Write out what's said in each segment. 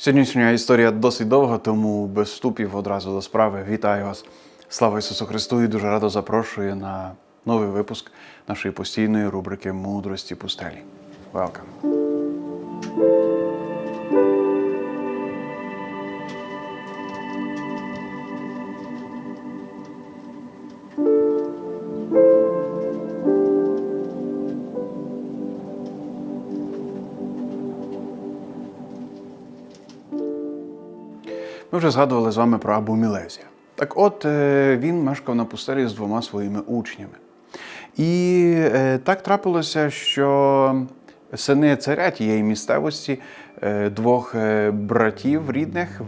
Сьогоднішня історія досить довга, тому без вступів одразу до справи. Вітаю вас! Слава Ісусу Христу! І дуже радо запрошую на новий випуск нашої постійної рубрики Мудрості пустелі. Welcome! Ми вже згадували з вами про Абу Мілезія. Так от е, він мешкав на пустелі з двома своїми учнями. І е, так трапилося, що сини царя тієї місцевості, е, двох братів рідних,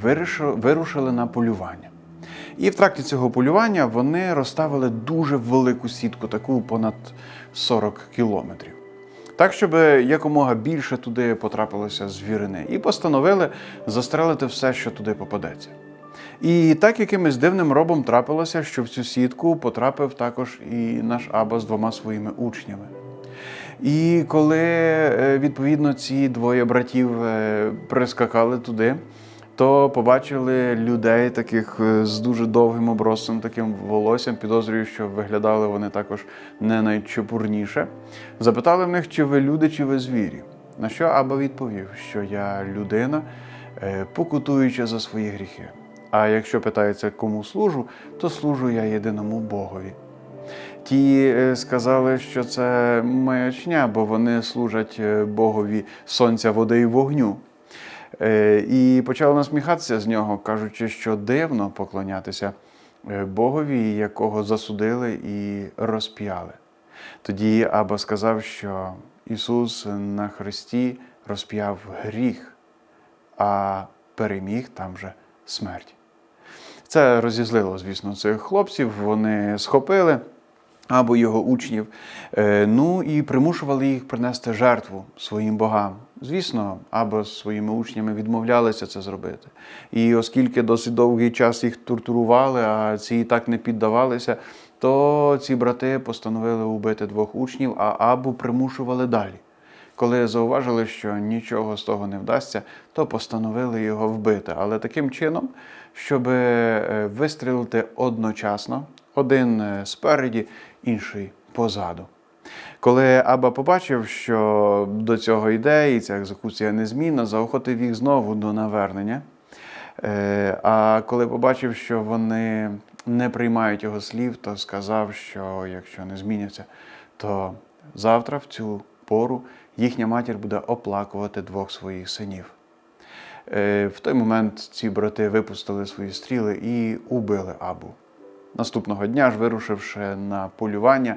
вирушили на полювання. І в тракті цього полювання вони розставили дуже велику сітку, таку понад 40 кілометрів. Так, щоб якомога більше туди потрапилося звірини, і постановили застрелити все, що туди попадеться. І так якимось дивним робом трапилося, що в цю сітку потрапив також і наш Аба з двома своїми учнями. І коли е, відповідно ці двоє братів е, прискакали туди, то побачили людей таких е, з дуже довгим обросом, таким волоссям. Підозрюю, що виглядали вони також не найчепурніше. Запитали в них, чи ви люди, чи ви звірі. На що Аба відповів, що я людина, е, покутуюча за свої гріхи. А якщо питається, кому служу, то служу я єдиному Богові. Ті е, сказали, що це маячня, бо вони служать Богові сонця, води і вогню. Е, І почали насміхатися з нього, кажучи, що дивно поклонятися е, Богові, якого засудили і розп'яли. Тоді Аба сказав, що Ісус на Христі розп'яв гріх, а переміг там же смерть. Це розізлило, звісно, цих хлопців. Вони схопили або його учнів, е, ну і примушували їх принести жертву своїм богам. Звісно, або своїми учнями відмовлялися це зробити. І оскільки досить довгий час їх тортурували, а ці і так не піддавалися, то ці брати постановили убити двох учнів, а абу примушували далі. Коли зауважили, що нічого з того не вдасться, то постановили його вбити. Але таким чином, щоб е, вистрілити одночасно, один е, спереді, інший позаду. Коли Аба побачив, що до цього йде, і ця екзекуція незмінна, заохотив їх знову до навернення. Е, А коли побачив, що вони не приймають його слів, то сказав, що якщо не зміняться, то завтра в цю пору їхня матір буде оплакувати двох своїх синів. Е, В той момент ці брати випустили свої стріли і убили Абу. Наступного дня ж, вирушивши на полювання,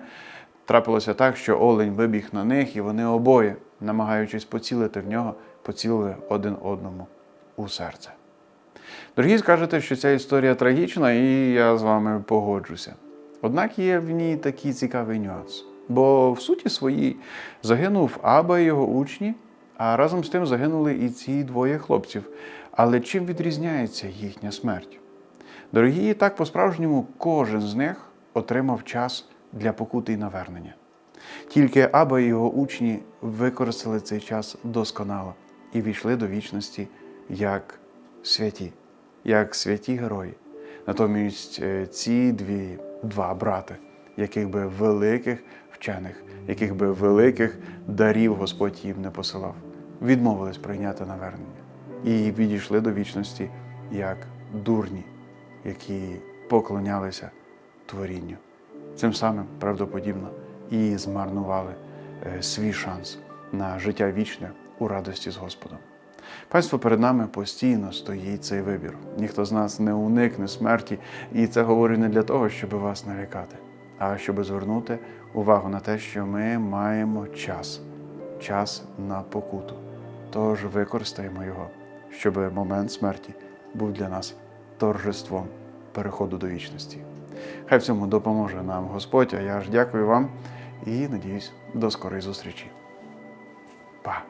трапилося так, що олень вибіг на них, і вони обоє, намагаючись поцілити в нього, поцілили один одному у серце. Дорогі, скажете, що ця історія трагічна, і я з вами погоджуся. Однак є в ній такий цікавий нюанс. Бо в суті своїй загинув Аба і його учні, а разом з тим загинули і ці двоє хлопців. Але чим відрізняється їхня смерть? Дорогі, так по-справжньому кожен з них отримав час для покути і навернення. Тільки Аба і його учні використали цей час досконало і війшли до вічності як святі, як святі герої. Натомість е, ці дві, два брати, яких би великих вчених, яких би великих дарів Господь їм не посилав, відмовились прийняти навернення і відійшли до вічності як дурні, які поклонялися творінню. Цим самим правдоподібно і змарнували е, свій шанс на життя вічне у радості з Господом. Панство перед нами постійно стоїть цей вибір. Ніхто з нас не уникне смерті, і це говорю не для того, щоб вас налякати, а щоб звернути увагу на те, що ми маємо час, час на покуту. Тож використаємо його, щоб момент смерті був для нас торжеством переходу до вічності. Хай в цьому допоможе нам Господь, а я ж дякую вам і надіюсь до скорої зустрічі. Па!